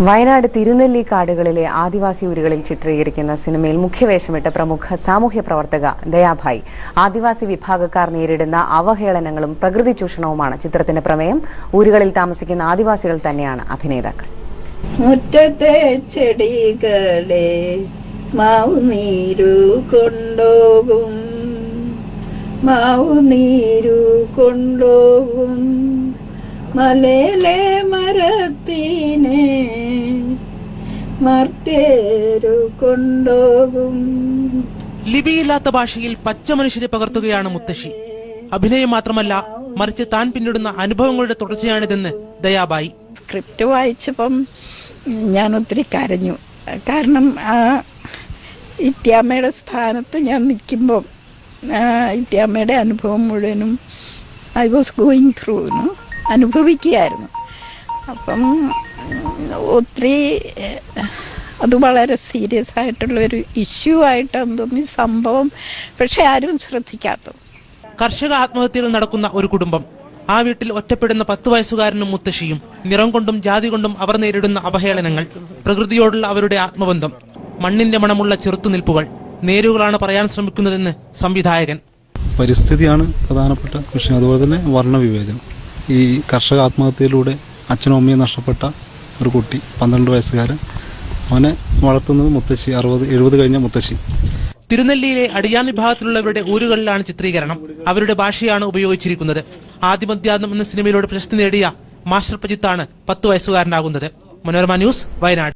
വയനാട് തിരുനെല്ലി കാടുകളിലെ ആദിവാസി ഊരുകളിൽ ചിത്രീകരിക്കുന്ന സിനിമയിൽ മുഖ്യവേഷമിട്ട പ്രമുഖ സാമൂഹ്യ പ്രവർത്തക ദയാഭായ്. ആദിവാസി വിഭാഗക്കാർ നേരിടുന്ന അവഹേളനങ്ങളും പ്രകൃതി ചൂഷണവുമാണ് ചിത്രത്തിന്റെ പ്രമേയം. ഊരുകളിൽ താമസിക്കുന്ന ആദിവാസികൾ തന്നെയാണ് അഭിനേതാക്കൾ. മുറ്റത്തെ ചെടികളെ നീരു കൊണ്ടോകും. നീരു കൊണ്ടോകും. മലയിലെ മരത്തിനെ മർത്തേരു കൊണ്ടോകും ലിപിയില്ലാത്ത ഭാഷയിൽ പച്ച മനുഷ്യരെ പകർത്തുകയാണ് മുത്തശ്ശി. അഭിനയം മാത്രമല്ല മറിച്ച് താൻ പിന്നിടുന്ന അനുഭവങ്ങളുടെ തുടർച്ചയാണിതെന്ന് ദയാബായി. സ്ക്രിപ്റ്റ് വായിച്ചപ്പം ഞാൻ ഒത്തിരി കരഞ്ഞു. കാരണം ആ ഇത്യാമ്മയുടെ സ്ഥാനത്ത് ഞാൻ നിൽക്കുമ്പോൾ ഇത്യാമ്മയുടെ അനുഭവം മുഴുവനും ഐ വാസ് ഗോയിങ് ത്രൂ അനുഭവിക്കുകയായിരുന്നു. അപ്പം ഒത്തിരി അത് വളരെ സീരിയസ് ആയിട്ടുള്ള ഒരു ഇഷ്യൂ ആയിട്ടാണ് തോന്നി സംഭവം പക്ഷെ ആരും ശ്രദ്ധിക്കാത്തത്. കർഷക ആത്മഹത്യകൾ നടക്കുന്ന ഒരു കുടുംബം. ആ വീട്ടിൽ ഒറ്റപ്പെടുന്ന പത്ത് വയസ്സുകാരനും മുത്തശ്ശിയും നിറം കൊണ്ടും ജാതി കൊണ്ടും അവർ നേരിടുന്ന അവഹേളനങ്ങൾ പ്രകൃതിയോടുള്ള അവരുടെ ആത്മബന്ധം മണ്ണിന്റെ മണമുള്ള ചെറുത്തുനിൽപ്പുകൾ നേരുകളാണ് പറയാൻ ശ്രമിക്കുന്നതെന്ന് സംവിധായകൻ. പരിസ്ഥിതിയാണ് പ്രധാനപ്പെട്ട വിഷയം. അതുപോലെ തന്നെ വർണവിവേചനം. ഈ കർഷക ആത്മഹത്യയിലൂടെ അച്ഛനും അമ്മയും നഷ്ടപ്പെട്ട ഒരു കുട്ടി പന്ത്രണ്ട് വയസ്സുകാരൻ. അവനെ വളർത്തുന്നത് മുത്തശ്ശി അറുപത് എഴുപത് കഴിഞ്ഞ മുത്തശ്ശി. തിരുനെല്ലിയിലെ അടിയാൻ വിഭാഗത്തിലുള്ളവരുടെ ഊരുകളിലാണ് ചിത്രീകരണം. അവരുടെ ഭാഷയാണ് ഉപയോഗിച്ചിരിക്കുന്നത്. ആദിമധ്യാനം എന്ന സിനിമയിലൂടെ പ്രശസ്തി നേടിയ മാസ്റ്റർ പ്രജിത്താണ് പത്ത് വയസ്സുകാരനാകുന്നത്. മനോരമ ന്യൂസ് വയനാട്.